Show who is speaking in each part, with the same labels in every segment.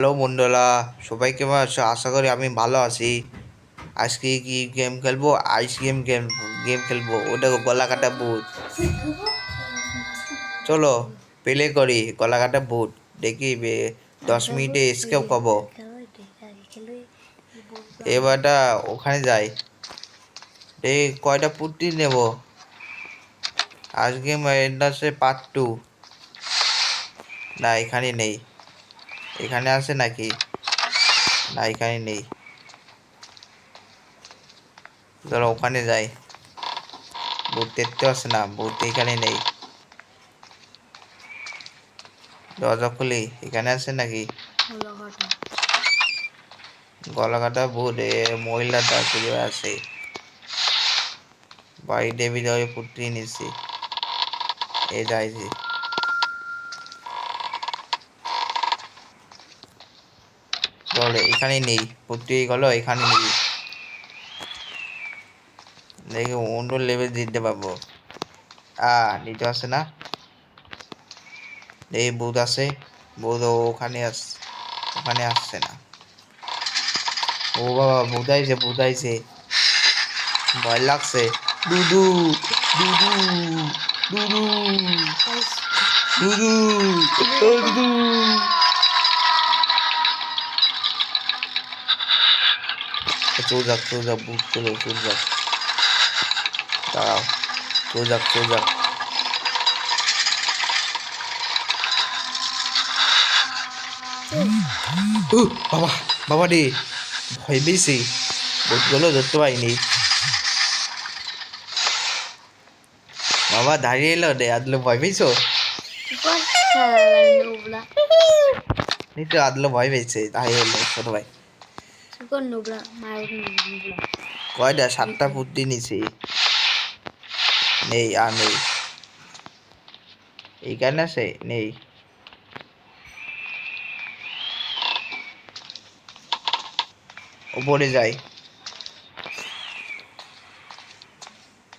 Speaker 1: Hello বন্ধুরা, সবাই কেমন আছো? আশা করি আমি ভালো আছি। আজকে কি গেম খেলব? আইস গেম গেম গেম খেলব। ওটা গলা কাটা বুট চলো প্লে করি। গলা কাটা বুট দেখি দশ মিনিটে স্কেপ পাবো। এবারটা ওখানে যাই। এই কয়টা পুটি নেব? আজকে মাইনাসে পার্ট টু না, এখানে নেই। এখানে আছে নাকি? না এখানে নেই। চলো ওখানে যাই। ভূত দেখতে আসে না ভূত এখানে নেই। দরজা খুলি এখানে আছে নাকি? গলা কাটা ভূত এ মহিলাটা খুঁজে আছে বাড়ি দেবী দেওয়া পুত্রি নিছি এ যাইছি। চলে এখানে নেই। পুত্রি গেল এখানে নেই। দেখি অন্য লেভেল দিতে পারব। আ নিতে আসে না? এই বুধ আছে বুধ ওখানে আস ওখানে আসছে না। ও বাবা বুধাইছে বুধাইছে ভয় লাগছে। দুদু দুদু দুদু। দুদু দুদু। চলে যাক চলে যাক বুক চলো যাক দাঁড়াও চলে যাক চলে যাক। বাবা বাবা রে ভয় পেয়েছি। বুটগুলো ধরতে পারিনি। বাবা দাঁড়িয়ে এলো রে আদলো ভয় পেয়েছ? নিশ্চয় আদলো ভয় পেয়েছে দাঁড়িয়ে এলো ছোট ভাই। কয়টা? সাতটা বুদ্ধি নিছি। নেই, আর নেই। এইখানে আছে? নেই। উপরে যাই।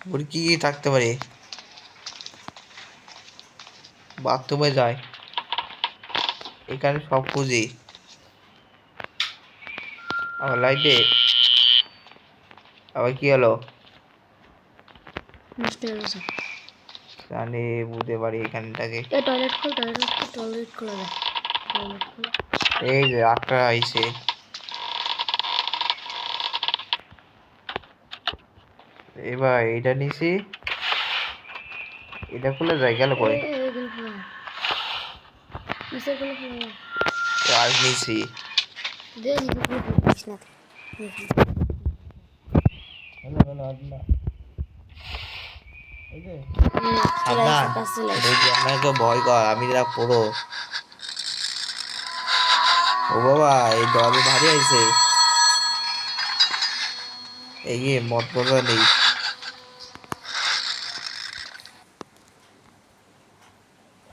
Speaker 1: উপরে কি কি থাকতে পারে? বাথরুমে যায় এখানে সব খুঁজি। আবার লাইটে আবার কি হলো? জানি বুঝতে পারি এখানটাকে।
Speaker 2: টয়লেট খোল টয়লেট টয়লেট খোলা যায় টয়লেট খোলা।
Speaker 1: এই যে আটটা আইছে। এবার এটা নিছি। এটা খুলে যায় গেল
Speaker 2: খোলা
Speaker 1: আর নিছি।
Speaker 2: খুলিস না।
Speaker 1: ভয় কর আমি যা পড়ো ও বাবা এই দরজা ভারী আইছে এই যে মদ কথা নেই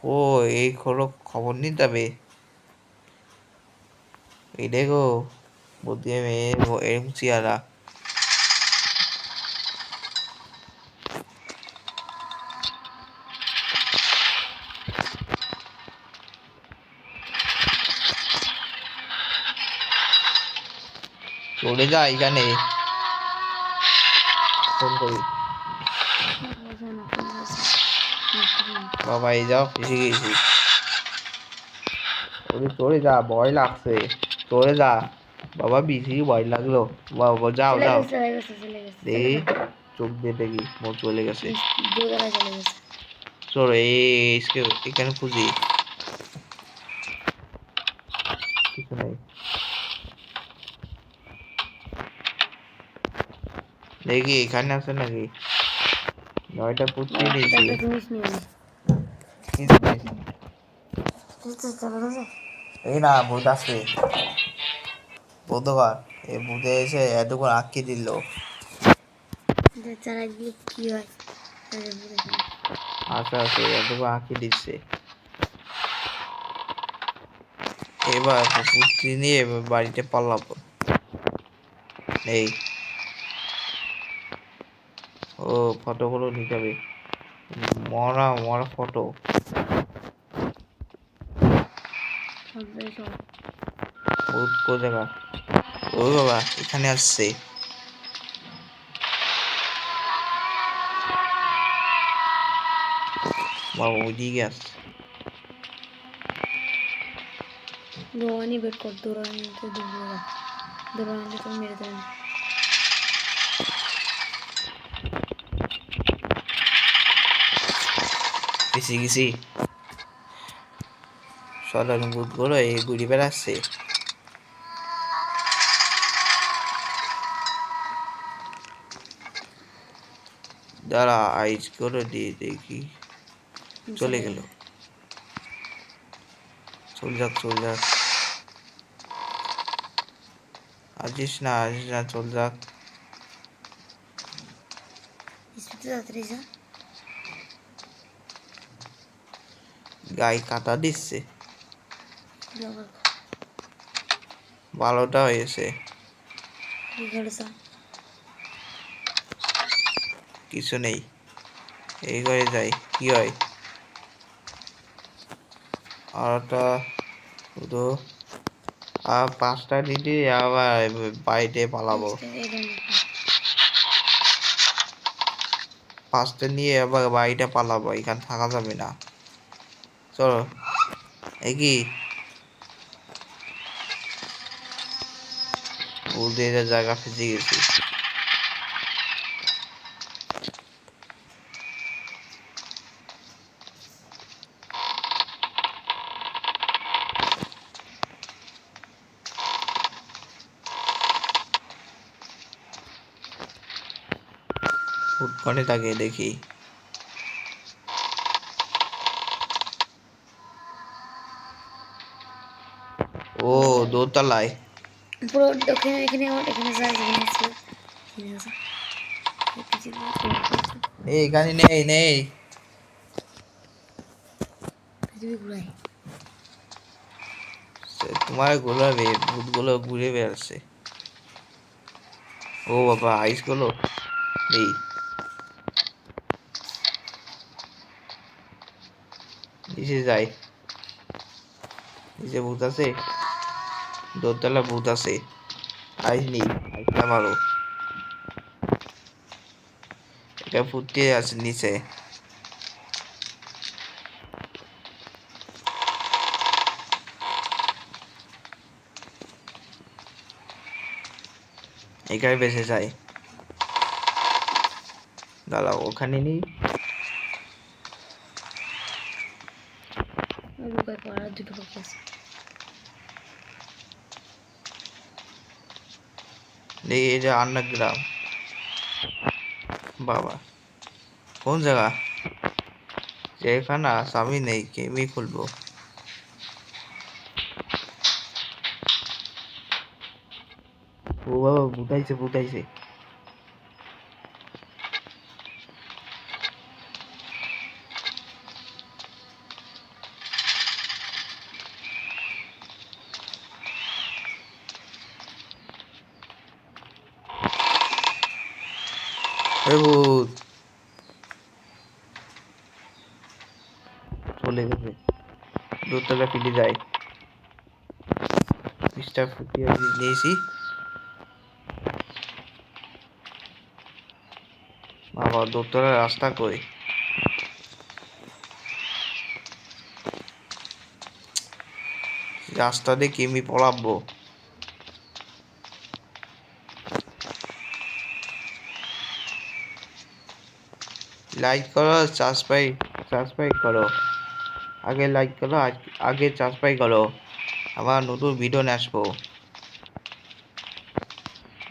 Speaker 1: ও এই খবর খবর নিতে হবে। এই দেখো। বুদ্ধি মেয়ে এরকম চেয়ারা চলে যা এখানে ফোন করি বাবা এই যাও এসে গেছি ওরে চলে যা ভয় লাগছে চলে যা বাবা বেশি ভয় লাগল। বাবা যাও যাও।
Speaker 2: গেছে চলে গেছে
Speaker 1: দেখি চোখ দিয়ে দেখি মোর চলে গেছে।
Speaker 2: চলে
Speaker 1: এখানে খুঁজি। কিছু নাই। দেখি এখানে আছে নাকি? নয়টা পুত্রি দিয়েছি।
Speaker 2: তো চলে গেছে
Speaker 1: এই না ভূত আছে। বুধবার। এই ভূতে এসে এতক্ষণ আঁকি দিল।
Speaker 2: যে চারা গিয়ে কি হয়। তাদের
Speaker 1: আচ্ছা আছে এতক্ষণ আঁকি দিচ্ছে। এবার পুত্রি নিয়ে বাড়িতে পালাবো। এই। ও ফটোগুলো নিতে হবে মরা মরা ফটো। ভূত ও বাবা এখানে আসছে। বাবা ওইদিকে আসছে
Speaker 2: দৌড়ানি বের কর দৌড়ানি তো দৌড়ে দৌড়ানি তো মেরে দেবেন
Speaker 1: গেছি ভূতগুলো এই ঘুরি বেড়াচ্ছে। দাঁড়া আইজ করে দিয়ে দেখি। চলে গেল। চল যাক চল যাক। আসিস না আসিস না চল যাক। গায়ে কাটা দিচ্ছে। ভালোটা হয়েছে। কিছু নেই। এই ঘরে যাই, কি হয়? আর একটা শুধু আর পাঁচটা দিদি আবার বাড়িতে পালাবো। পাঁচটা নিয়ে আবার বাড়িতে পালাবো, এখানে থাকা যাবে না। চলো কি দিয়ে জায়গা ফেঁসে গেছি। ফুটকনে তাকে দেখি। ও দোতলায়।
Speaker 2: পুরো ওখানে এখানে আমার এখানে যা যেখানে আছে এখানে
Speaker 1: এখানে নেই নেই।
Speaker 2: পৃথিবী ঘুরাই।
Speaker 1: তোমার ঘোরাবে ভূতগুলো ঘুরে বেড়াচ্ছে। ও বাবা আইসগুলো। এই। নিচে যাই। নিচে ভূত আছে। দোতলা ভূত আছে। আইস নি মারো। এটা ফুটতে আছে নিচে? এখানে বেঁচে যায়। দাঁড়াও, ওখানে নেই।
Speaker 2: লুকায় পড়া আর দুটো বাকি আছে
Speaker 1: নেই এটা আন্ডারগ্রাম বাবা কোন জায়গা যেখানে স্বামী নেই কেমনি খুলবো ও বাবা বুঝাইছে বুঝাইছে ভূত চলে গেছে। দোতলা ফিরে যায়। পৃষ্ঠা ফুটিয়ে নিয়েছি। বাবা, দোতলার রাস্তা কই? রাস্তা দিয়ে কেমি পড়াবো লাইক করো সাবস্ক্রাইব সাবস্ক্রাইব করো। আগে লাইক করো আগে সাবস্ক্রাইব করো। আবার নতুন ভিডিও নিয়ে আসব।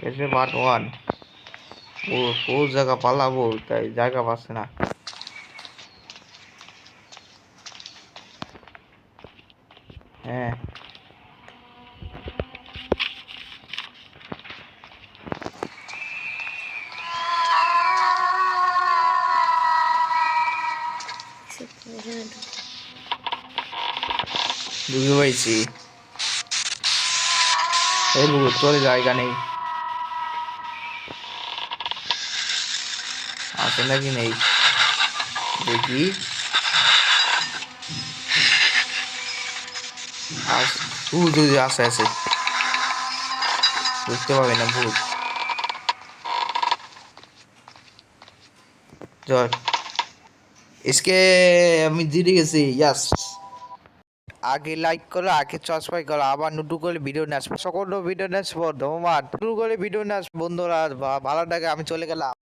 Speaker 1: এসে পার্ট ওয়ান ও, কোন জায়গা পালাবো? তাই জায়গা পাচ্ছে না। হ্যাঁ।
Speaker 2: ঢুকে
Speaker 1: পাইছি এই বুকু চলে জায়গা নেই আছে নাকি নেই দেখি আস উ যদি আছে আছে বুঝতে পারবে না ভূত চল इसके আমি জিতে গেছি ইয়াস আগে লাইক করো, আগে সাবস্ক্রাইব করো, আবার নতুন করে ভিডিও নিয়ে আসব। সকল ভিডিও নিয়ে আসব, ধন্যবাদ। নতুন করে ভিডিও নিয়ে আসব, বন্ধুরা ভালো লাগে আমি চলে গেলাম।